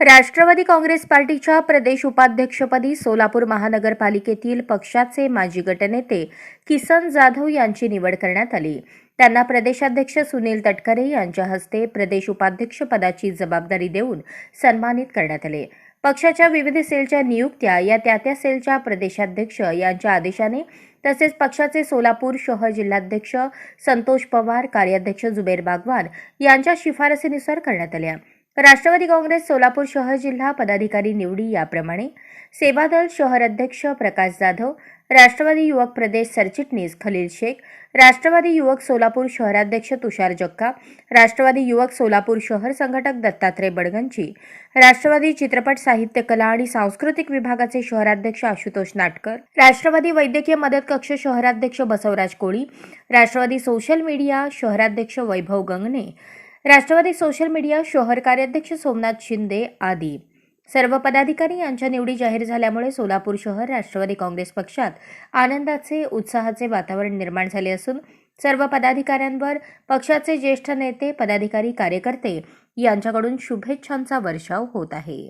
राष्ट्रवादी काँग्रेस पार्टीच्या प्रदेश उपाध्यक्षपदी सोलापूर महानगरपालिकेतील पक्षाचे माजी गटनेते किसन जाधव यांची निवड करण्यात आली. त्यांना प्रदेशाध्यक्ष सुनील तटकरे यांच्या हस्ते प्रदेश उपाध्यक्षपदाची जबाबदारी देऊन सन्मानित करण्यात आले. पक्षाच्या विविध सेलच्या नियुक्त्या या त्या त्या सेलच्या प्रदेशाध्यक्ष यांच्या आदेशाने तसेच पक्षाचे सोलापूर शहर जिल्हाध्यक्ष संतोष पवार कार्याध्यक्ष जुबेर बागवान यांच्या शिफारसीनुसार करण्यात आल्या. राष्ट्रवादी काँग्रेस सोलापूर शहर जिल्हा पदाधिकारी निवडी याप्रमाणे सेवादल शहर अध्यक्ष प्रकाश जाधव राष्ट्रवादी युवक प्रदेश सरचिटणीस खलील शेख राष्ट्रवादी युवक सोलापूर शहराध्यक्ष तुषार जक्का राष्ट्रवादी युवक सोलापूर शहर संघटक दत्तात्रय बडगंची राष्ट्रवादी चित्रपट साहित्य कला आणि सांस्कृतिक विभागाचे शहराध्यक्ष आशुतोष नाटकर राष्ट्रवादी वैद्यकीय मदत कक्ष शहराध्यक्ष बसवराज कोळी राष्ट्रवादी सोशल मीडिया शहराध्यक्ष वैभव गंगणे राष्ट्रवादी सोशल मीडिया शहर कार्याध्यक्ष सोमनाथ शिंदे आदी. सर्व पदाधिकारी यांच्या निवडी जाहीर झाल्यामुळे सोलापूर शहर राष्ट्रवादी काँग्रेस पक्षात आनंदाचे उत्साहाचे वातावरण निर्माण झाले असून सर्व पदाधिकाऱ्यांवर पक्षाचे ज्येष्ठ नेते पदाधिकारी कार्यकर्ते यांच्याकडून शुभेच्छांचा वर्षाव होत आहे.